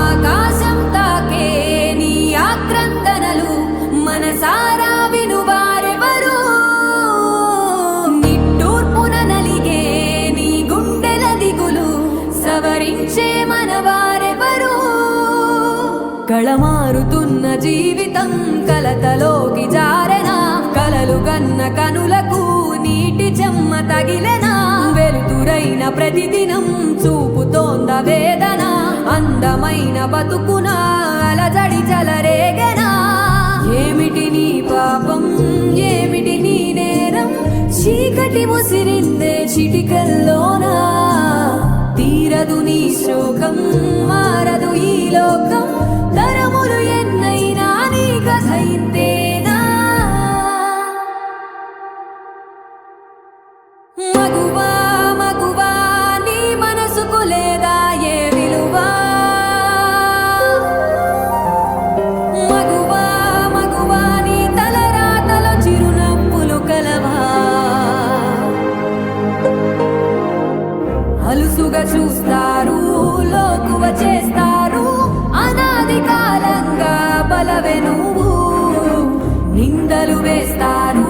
ఆకాశం తాకే నీ ఆక్రందనలు మనసారా వినువారెవరు? నిట్టూర్పున నలిగే నీ గుండెల దిగులు సవరించే మనవారెవరు? కళమారుతున్న జీవితం కలతలోకి జారెనా? కలలు కన్న కనులకు నీటి చెమ్మ తగిలెనా? వెలుతురైన ప్రతిదినం చూపుతోంద వేదన అందమైన బతుకున అలజడి చలరేగనా? ఏమిటి నీ పాపం? ఏమిటి నీ నేరం? చీకటి ముసిరిందే చిటికల్లోనా? తీరదు నీ శోకం మారదు ఈ లోకం. అలుసుగా చూస్తారు లోకువ చేస్తారు. అనాది కాలంగా బలవే నువ్వు నిందలు వేస్తారు.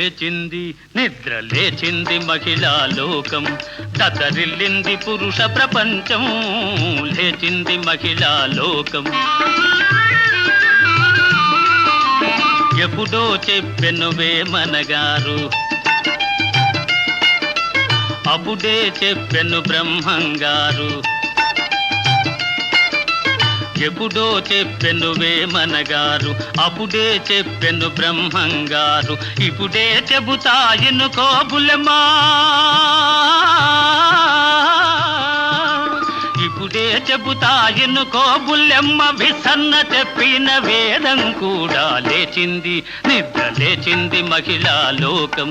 లేచింది నిద్ర లేచింది మహిళా లోకం. దతరిల్లింది పురుష ప్రపంచం లేచింది మహిళా లోకం. ఎప్పుడో చెప్పెనువే మనగారు అప్పుడే చెప్పెను బ్రహ్మంగారు. ఎప్పుడో చెప్పెను వేమనగారు అప్పుడే చెప్పెను బ్రహ్మంగారు ఇప్పుడే చెబుతాయను కోబులమా ఇప్పుడే చెబుతాయను ఎన్నుకో విసన్న చెప్పిన వేదం కూడా లేచింది నిద్ర లేచింది మహిళా లోకం.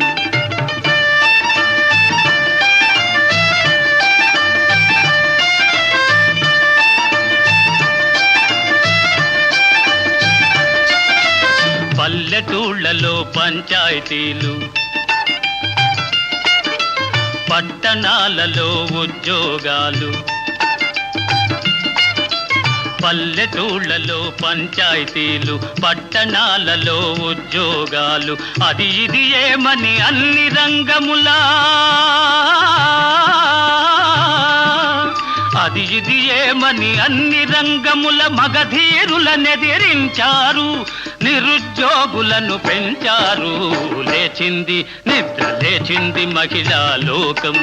పల్లెటూళ్ళలో పంచాయతీలు. పట్టణాలలో ఉద్యోగాలు. పల్లెటూళ్ళలో పంచాయతీలు పట్టణాలలో ఉద్యోగాలు. అది ఇది ఏమని అన్ని రంగములా? అది ఇది ఏమని అన్ని రంగముల మగధీరులనెదిరించారు? నిరుద్యోగులను పెంచారు. లేచింది నిద్ర లేచింది మహిళా లోకం.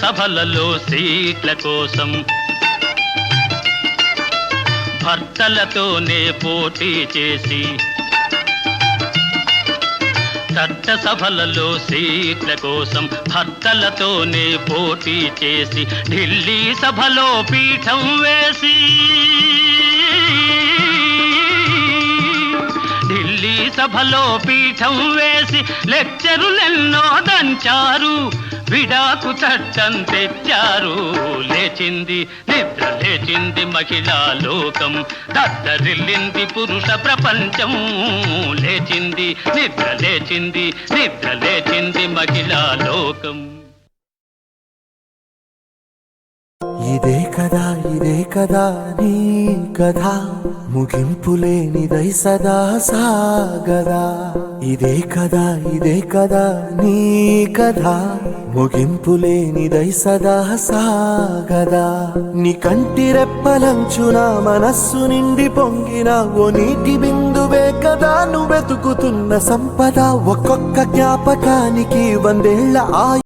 సభలలో సీట్ల కోసం భర్తలతోనే పోటీ చేసి చట్టసభలలో సీట్ల కోసం భర్తలతోనే పోటీ చేసి ఢిల్లీ సభలో పీఠం వేసి ఢిల్లీ సభలో పీఠం వేసి లెక్చరులెన్నో దంచారు విడాకు చట్టం తెచ్చారు. లేచింది నిద్ర లేచింది మహిళా లోకం. దద్దరిల్లింది పురుష ప్రపంచం. లేచింది నిద్ర లేచింది నిద్ర లేచింది మహిళా లోకం. ఇదే కదా ఇదే కదా నీ కథ. ముగింపు లేనిదై సదా సాగదా. ఇదే కదా ఇదే కదా నీ కథ. ముగింపు లేనిదై సదా సాగదా. నీ కంటి రెప్పలంచున మనస్సు నిండి పొంగిన ఓ నీటి బిందువే కదా నువ్వు వెతుకుతున్న సంపద. ఒక్కొక్క జ్ఞాపకానికి వందేళ్ళ ఆ